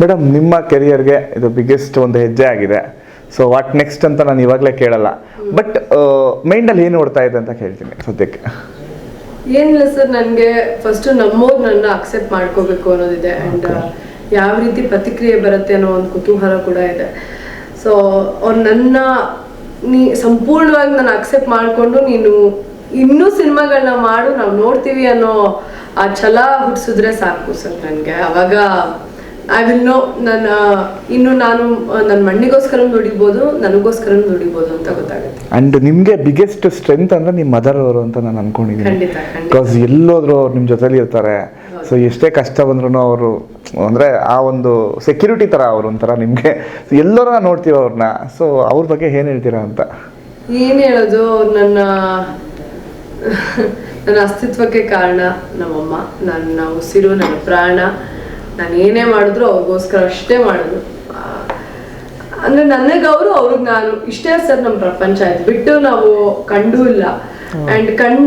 Madam ನಿಮ್ಮ ಕೆರಿಯರ್ಗೆ ಇದು biggest ಒಂದು ಹೆಜ್ಜೆ ಆಗಿದೆ. ಸೊ ವಾಟ್ ನೆಕ್ಸ್ಟ್ ಅಂತ ನಾನು ಇವಾಗಲೇ ಕೇಳಲ್ಲ. ಬಟ್ ಮೈಂಡಲ್ಲಿ ಏನು ಓಡ್ತಾ ಇದೆ ಅಂತ ಕೇಳ್ತೀನಿ ಸದ್ಯಕ್ಕೆ. ಏನಿಲ್ಲ ಸರ್ ನನಗೆ ಫಸ್ಟ್ ನಮ್ಮೋರು ನನ್ನ ಅಕ್ಸೆಪ್ಟ್ ಮಾಡ್ಕೋಬೇಕು ಅನ್ನೋದಿದೆ. ಆ್ಯಂಡ್ ಯಾವ ರೀತಿ ಪ್ರತಿಕ್ರಿಯೆ ಬರುತ್ತೆ ಅನ್ನೋ ಒಂದು ಕುತೂಹಲ ಕೂಡ ಇದೆ. ಸೊ ಅವ್ರು ನನ್ನ ನೀ ಸಂಪೂರ್ಣವಾಗಿ ನಾನು ಅಕ್ಸೆಪ್ಟ್ ಮಾಡಿಕೊಂಡು ನೀನು ಇನ್ನೂ ಸಿನಿಮಾಗಳನ್ನ ಮಾಡು ನಾವು ನೋಡ್ತೀವಿ ಅನ್ನೋ ಆ ಛಲ ಹುಟ್ಟಿಸಿದ್ರೆ ಸಾಕು ಸರ್ ನನಗೆ. ಅವಾಗ ಐ ವಿಲ್ ನೋ ನನ್ನ ಇನ್ನು ನಾನು ನನ್ನ ಮಣ್ಣಿಗೋಸ್ಕರ ದುಡಿಬೋದು ನನಗೋಸ್ಕರ ದುಡಿಬೋದು ಅಂತ ಗೊತ್ತಾಗುತ್ತೆ. ಅಂಡ್ ನಿಮಗೆ ಬಿಗ್ಗೆಸ್ಟ್ ಸ್ಟ್ರೆಂತ್ ಅಂದ್ರೆ ನಿಮ್ಮ ಮದರ್ ಅವರು ಅಂತ ನಾನು ಅನ್ಕೊಂಡಿದ್ದೀನಿ ಬಿಕಾಸ್ ಎಲ್ಲೋದ್ರು ಅವ್ರು ನಿಮ್ಮ ಜೊತೆಲಿ ಇರ್ತಾರೆ. ಸೊ ಎಷ್ಟೇ ಕಷ್ಟ ಬಂದ್ರು ಅವರು ಅಂದರೆ ಆ ಒಂದು ಸೆಕ್ಯೂರಿಟಿ ಥರ ಅವರು ಒಂಥರ ನಿಮಗೆ. ಎಲ್ಲರೂ ನೋಡ್ತೀವಿ ಅವ್ರನ್ನ ಸೊ ಅವ್ರ ಬಗ್ಗೆ ಏನು ಹೇಳ್ತೀರಾ ಅಂತ? ಏನ್ ಹೇಳೋದು ನನ್ನ ನನ್ನ ಅಸ್ತಿತ್ವಕ್ಕೆ ಕಾರಣ ನಮ್ಮಮ್ಮ ನನ್ನ ಉಸಿರು ನನ್ನ ಪ್ರಾಣ. ನಾನು ಏನೇ ಮಾಡಿದ್ರು ಅವ್ರಿಗೋಸ್ಕರ ಅಷ್ಟೇ ಮಾಡೋದು ಅಂದ್ರೆ ನನಗೆ ಅವರು ಅವ್ರಿಗೆ ನಾನು. ಇಷ್ಟೇ ಸರ್ ನಮ್ಮ ಪ್ರಪಂಚ. ಆಯ್ತು ಬಿಟ್ಟು ನಾವು ಕಂಡೂ ಇಲ್ಲ. ಅಂಡ್ ಕಣ್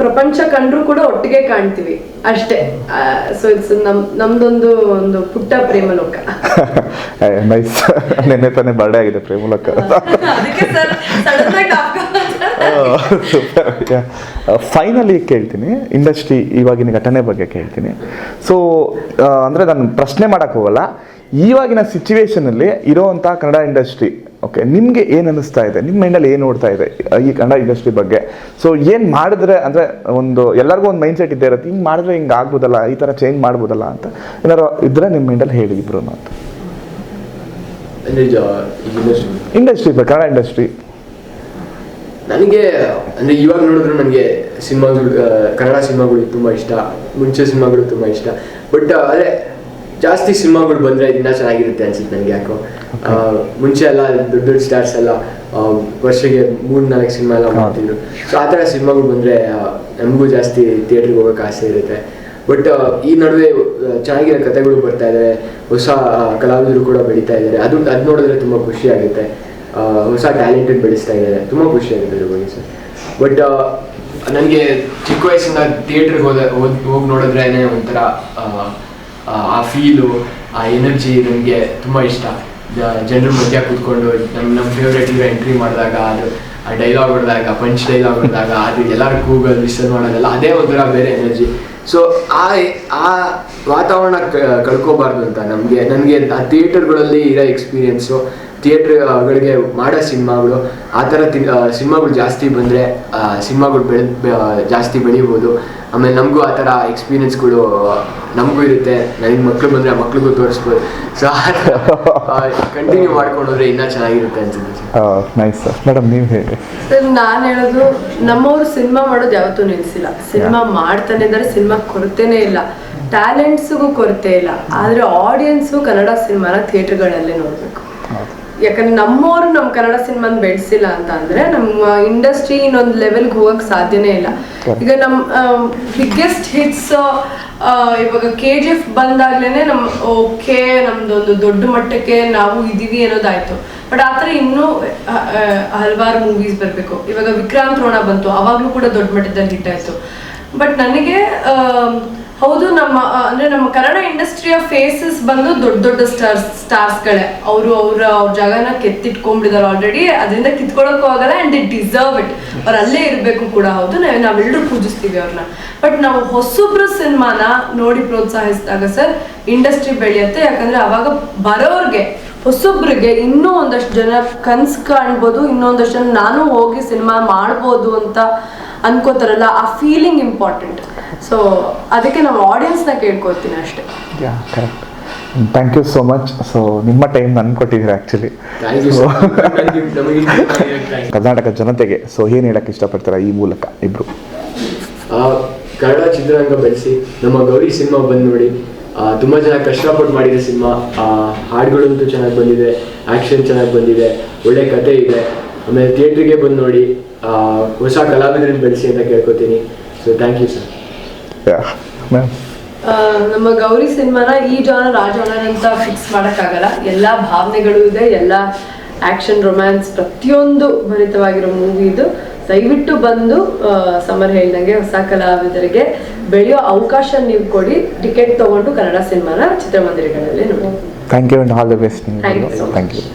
ಪ್ರಪಂಚ ಕಂಡ್ರು ಕೂಡ ಒಟ್ಟಿಗೆ ಕಾಣ್ತೀವಿ. ಅಷ್ಟೇ. ಸೊ ಇಟ್ಸ್ ನಮ್ ನಮ್ದೊಂದು ಒಂದು ಪುಟ್ಟ ಪ್ರೇಮ ಲೋಕ ನೈಸ್ ನೆನ್ನೆ ತಾನೇ ಬರ್ಡೇ ಆಗಿದೆ ಪ್ರೇಮಲಕ್ಕ ಅದಕ್ಕೆ ಸರ್ ಸಡನ್ ಆಗಿ ಫೈನಲಿ ಕೇಳ್ತೀನಿ. ಇಂಡಸ್ಟ್ರಿ ಇವಾಗಿನ ಘಟನೆ ಬಗ್ಗೆ ಕೇಳ್ತೀನಿ. ಸೊ ಅಂದರೆ ನಾನು ಪ್ರಶ್ನೆ ಮಾಡೋಕ್ಕೆ ಹೋಗಲ್ಲ. ಇವಾಗಿನ ಸಿಚುವೇಶನಲ್ಲಿ ಇರೋವಂಥ ಕನ್ನಡ ಇಂಡಸ್ಟ್ರಿ ಓಕೆ ನಿಮಗೆ ಏನು ಅನ್ನಿಸ್ತಾ ಇದೆ? ನಿಮ್ಮ ಮೈಂಡಲ್ಲಿ ಏನು ನೋಡ್ತಾ ಇದೆ ಈ ಕನ್ನಡ ಇಂಡಸ್ಟ್ರಿ ಬಗ್ಗೆ? ಸೊ ಏನು ಮಾಡಿದ್ರೆ ಅಂದರೆ ಒಂದು ಎಲ್ಲರಿಗೂ ಒಂದು ಮೈಂಡ್ ಸೆಟ್ ಇದ್ದೇ ಇರುತ್ತೆ ಹಿಂಗೆ ಮಾಡಿದ್ರೆ ಹಿಂಗೆ ಆಗ್ಬೋದಲ್ಲ ಈ ಥರ ಚೇಂಜ್ ಮಾಡ್ಬೋದಲ್ಲ ಅಂತ. ಏನಾರು ಇದ್ರೆ ನಿಮ್ಮ ಮೈಂಡಲ್ಲಿ ಹೇಳಿ ಇಬ್ರು ಅಂತ ಇಂಡಸ್ಟ್ರಿ ಕನ್ನಡ ಇಂಡಸ್ಟ್ರಿ ನನಗೆ ಅಂದ್ರೆ ಇವಾಗ ನೋಡಿದ್ರು ನನಗೆ ಸಿನಿಮಾಗಳು ಕನ್ನಡ ಸಿನಿಮಾಗಳು ತುಂಬಾ ಇಷ್ಟ ಮುಂಚೆ ಸಿನಿಮಾಗಳು ತುಂಬಾ ಇಷ್ಟ. ಬಟ್ ಅದೇ ಜಾಸ್ತಿ ಸಿನಿಮಾಗಳು ಬಂದ್ರೆ ಇನ್ನೂ ಚೆನ್ನಾಗಿರುತ್ತೆ ಅನ್ಸುತ್ತೆ ನನಗೆ ಯಾಕೋ. ಮುಂಚೆ ಎಲ್ಲ ದೊಡ್ಡ ದೊಡ್ಡ ಸ್ಟಾರ್ಸ್ ಎಲ್ಲ ವರ್ಷಕ್ಕೆ ಮೂರ್ ನಾಲ್ಕು ಸಿನಿಮಾ ಎಲ್ಲ ಮಾಡ್ತಿದ್ರು. ಸೊ ಆ ಥರ ಸಿನಿಮಾಗಳು ಬಂದ್ರೆ ನಮಗೂ ಜಾಸ್ತಿ ಥಿಯೇಟ್ರಿಗೆ ಹೋಗೋಕೆ ಆಸೆ ಇರುತ್ತೆ. ಬಟ್ ಈ ನಡುವೆ ಚೆನ್ನಾಗಿರೋ ಕಥೆಗಳು ಬರ್ತಾ ಇದ್ದಾರೆ ಹೊಸ ಕಲಾವಿದರು ಕೂಡ ಬೆಳೀತಾ ಇದ್ದಾರೆ. ಅದು ಅದು ನೋಡಿದ್ರೆ ತುಂಬಾ ಖುಷಿ ಆಗುತ್ತೆ. ಹೊಸ ಟ್ಯಾಲೆಂಟೆಡ್ ಬೆಳೆಸ್ತಾ ಇದ್ದಾರೆ. ತುಂಬ ಖುಷಿ ಆಗುತ್ತೆ ಅದ್ರ ಬಗ್ಗೆ ಸರ್. ಬಟ್ ನನಗೆ ಚಿಕ್ಕ ವಯಸ್ಸಿಂದ ಥಿಯೇಟ್ರಿಗೆ ಹೋದ ಹೋಗಿ ನೋಡಿದ್ರೆ ಒಂಥರ ಆ, ಫೀಲು ಆ ಎನರ್ಜಿ ನನಗೆ ತುಂಬ ಇಷ್ಟ. ಜನರ ಮಧ್ಯ ಕೂತ್ಕೊಂಡು ನಮ್ಮ ನಮ್ಮ ಫೇವ್ರೇಟ್ ಹೀರೋ ಎಂಟ್ರಿ ಮಾಡಿದಾಗ ಅದು ಡೈಲಾಗ್ ಹೊಡೆದಾಗ ಪಂಚ್ ಡೈಲಾಗ್ ಹೊಡೆದಾಗ ಅದು ಎಲ್ಲರೂ ಕೂಗಲ್ ವಿಸಲ್ ಮಾಡೋದೆಲ್ಲ ಅದೇ ಒಂಥರ ಬೇರೆ ಎನರ್ಜಿ ಸೊ ಆ ಆ ವಾತಾವರಣ ಕಳ್ಕೋಬಾರ್ದು ಅಂತ ನಮಗೆ, ನನಗೆ ಆ ಥಿಯೇಟರ್ಗಳಲ್ಲಿ ಇರೋ ಎಕ್ಸ್ಪೀರಿಯೆನ್ಸು ಥಿಯೇಟ್ರ್ಗಳಿಗೆ ಮಾಡೋ ಸಿನಿಮಾಗಳು, ಆ ಥರ ಸಿನಿಮಾಗಳು ಜಾಸ್ತಿ ಬಂದರೆ ಸಿನಿಮಾಗಳು ಬೆಳೆ ಜಾಸ್ತಿ ಬೆಳಿಬೋದು. ಆಮೇಲೆ ನಮಗೂ ಆ ಥರ ಎಕ್ಸ್ಪೀರಿಯನ್ಸ್ಗಳು ನಮಗೂ ಇರುತ್ತೆ. ನನಗೆ ಮಕ್ಳು ಬಂದ್ರೆ ಆ ಮಕ್ಳಿಗೂ ತೋರಿಸ್ಬೋದು. ಸೊ ಕಂಟಿನ್ಯೂ ಮಾಡ್ಕೊಂಡೋದ್ರೆ ಇನ್ನೂ ಚೆನ್ನಾಗಿರುತ್ತೆ ಅನ್ಸುತ್ತೆ ನೈಸ್ ಸರ್. ಮೇಡಮ್ ನೀವು ಹೇಳಿ. ಸರ್ ನಾನು ಹೇಳೋದು ನಮ್ಮವರು ಸಿನಿಮಾ ಮಾಡೋದು ಯಾವತ್ತೂ ನಿಲ್ಸಿಲ್ಲ. ಸಿನಿಮಾ ಮಾಡ್ತಾನೆ ಇದ್ದಾರೆ ಸಿನಿಮಾ ಕೊರತೆನೇ ಇಲ್ಲ. ಟ್ಯಾಲೆಂಟ್ಸ್ಗೂ ಕೊರತೆ ಇಲ್ಲ. ಆದ್ರೆ ಆಡಿಯನ್ಸ್ ಕನ್ನಡ ಸಿನಿಮಾನ ಥಿಯೇಟರ್ಗಳಲ್ಲೇ ನೋಡ್ಬೇಕು. ಯಾಕಂದ್ರೆ ನಮ್ಮವರು ನಮ್ಮ ಕನ್ನಡ ಸಿನಿಮಾನ ಬೆಳೆಸಿಲ್ಲ ಅಂತ ಅಂದ್ರೆ ನಮ್ಮ ಇಂಡಸ್ಟ್ರಿ ಇನ್ನೊಂದು ಲೆವೆಲ್ಗೆ ಹೋಗಕ್ ಸಾಧ್ಯನೇ ಇಲ್ಲ. ಈಗ ನಮ್ಮ ಬಿಗ್ಗೆಸ್ಟ್ ಹಿಟ್ಸ್ ಇವಾಗ ಕೆ ಜಿ ಎಫ್ ಬಂದಾಗ್ಲೇನೆ ನಮ್ ಓಕೆ ನಮ್ದೊಂದು ದೊಡ್ಡ ಮಟ್ಟಕ್ಕೆ ನಾವು ಇದೀವಿ ಅನ್ನೋದಾಯ್ತು. ಬಟ್ ಆ ಥರ ಇನ್ನೂ ಹಲವಾರು ಮೂವೀಸ್ ಬರಬೇಕು. ಇವಾಗ ವಿಕ್ರಾಂತ್ ರೋಣ ಬಂತು ಅವಾಗ್ಲೂ ಕೂಡ ದೊಡ್ಡ ಮಟ್ಟದಲ್ಲಿ ಹಿಟ್ ಆಯ್ತು. ಬಟ್ ನನಗೆ ಹೌದು, ನಮ್ಮ ಅಂದ್ರೆ ನಮ್ಮ ಕನ್ನಡ ಇಂಡಸ್ಟ್ರಿಯ ಫೇಸಸ್ ಬಂದು ದೊಡ್ಡ ದೊಡ್ಡ ಸ್ಟಾರ್ಸ್ ಸ್ಟಾರ್ಸ್ಗಳೇ ಅವರು ಅವ್ರ ಅವ್ರ ಜಾಗನ ಕೆತ್ತಿಟ್ಕೊಂಡ್ಬಿಟ್ಟಿದ್ದಾರೆ ಆಲ್ರೆಡಿ ಅದರಿಂದ ಕಿತ್ಕೊಳ್ಳೋಕ್ಕೂ ಆಗಲ್ಲ ಅಂಡ್ ಇಟ್ ಡಿಸರ್ವ್ ಇಟ್ ಅವ್ರು ಅಲ್ಲೇ ಇರಬೇಕು ಕೂಡ, ಹೌದು. ನಾವು ನಾವೆಲ್ಲರೂ ಪೂಜಿಸ್ತೀವಿ ಅವ್ರನ್ನ ಬಟ್ ನಾವು ಹೊಸಬ್ರ ಸಿನಿಮಾನ ನೋಡಿ ಪ್ರೋತ್ಸಾಹಿಸಿದಾಗ ಸರ್, ಇಂಡಸ್ಟ್ರಿ ಬೆಳೆಯುತ್ತೆ. ಯಾಕಂದ್ರೆ ಅವಾಗ ಬರೋರ್ಗೆ, ಹೊಸೊಬ್ರಿಗೆ ಇನ್ನೂ ಒಂದಷ್ಟು ಜನ ಕನ್ಸ್ ಕಾಣ್ಬೋದು ಇನ್ನೊಂದಷ್ಟು ಜನ ನಾನು ಹೋಗಿ ಸಿನಿಮಾ ಮಾಡ್ಬೋದು ಅಂತ ಅನ್ಕೋತಾರಲ್ಲ ಆ ಫೀಲಿಂಗ್ ಇಂಪಾರ್ಟೆಂಟ್ ಸೊ ಅದಕ್ಕೆ ನಾವು ಆಡಿಯನ್ಸ್ನ ಕೇಳ್ಕೊತೀನಿ ಅಷ್ಟೇ. ಯಾ correct thank you so much so ನಿಮ್ಮ ಟೈಮ್ ನನ್ನ ಕೊಟ್ಟಿದ್ದೀರಾ ಆ್ಯಕ್ಚುಲಿ ಕರ್ನಾಟಕ ಜನತೆಗೆ ಸೊ ಏನು ಹೇಳಕ್ಕೆ ಇಷ್ಟಪಡ್ತೀರಾ ಈ ಮೂಲಕ ಇಬ್ರು? ಆ, ಕನ್ನಡ ಚಿತ್ರರಂಗ ಬೆಳೆಸಿ ನಮ್ಮ ಗೌರಿ ಸಿನಿಮಾ ಬಂದು ನೋಡಿ. ತುಂಬ ಚೆನ್ನಾಗಿ ಕಷ್ಟಪಟ್ಟು ಮಾಡಿದ ಸಿನಿಮಾ. ಹಾಡುಗಳಂತೂ ಚೆನ್ನಾಗಿ ಬಂದಿದೆ ಆಕ್ಷನ್ ಚೆನ್ನಾಗಿ ಬಂದಿದೆ ಒಳ್ಳೆ ಕತೆ ಇದೆ. ಆಮೇಲೆ ಥಿಯೇಟ್ರಿಗೆ ಬಂದು ನೋಡಿ. ಹೊಸ ಕಲಾವಿದರನ್ನು ಬೆಳೆಸಿ ಅಂತ ಕೇಳ್ಕೊತೀನಿ. So thank you sir ma'am ನಮ್ಮ ಗೌರಿ ಸಿನಿಮಾನ ಈ ಜಾನರ್ ಆ ಜಾನರ್ ಅಂತ ಫಿಕ್ಸ್ ಮಾಡೋಕ್ಕಾಗಲ್ಲ. ಎಲ್ಲ ಭಾವನೆಗಳು ಇದೆ ಎಲ್ಲ ಆಕ್ಷನ್ ರೊಮ್ಯಾನ್ಸ್ ಪ್ರತಿಯೊಂದು ಭರಿತವಾಗಿರೋ ಮೂವಿ ಇದು. ದಯವಿಟ್ಟು ಬಂದು ಸಮರ್ ಹೇಳ್ದಂಗೆ ಹೊಸ ಕಲಾವಿದರಿಗೆ ಬೆಳೆಯೋ ಅವಕಾಶ ನೀವು ಕೊಡಿ. ಟಿಕೆಟ್ ತಗೊಂಡು ಕನ್ನಡ ಸಿನಿಮಾನ ಚಿತ್ರಮಂದಿರಗಳಲ್ಲಿ ನೋಡಿ. Thank you all the best. Thank you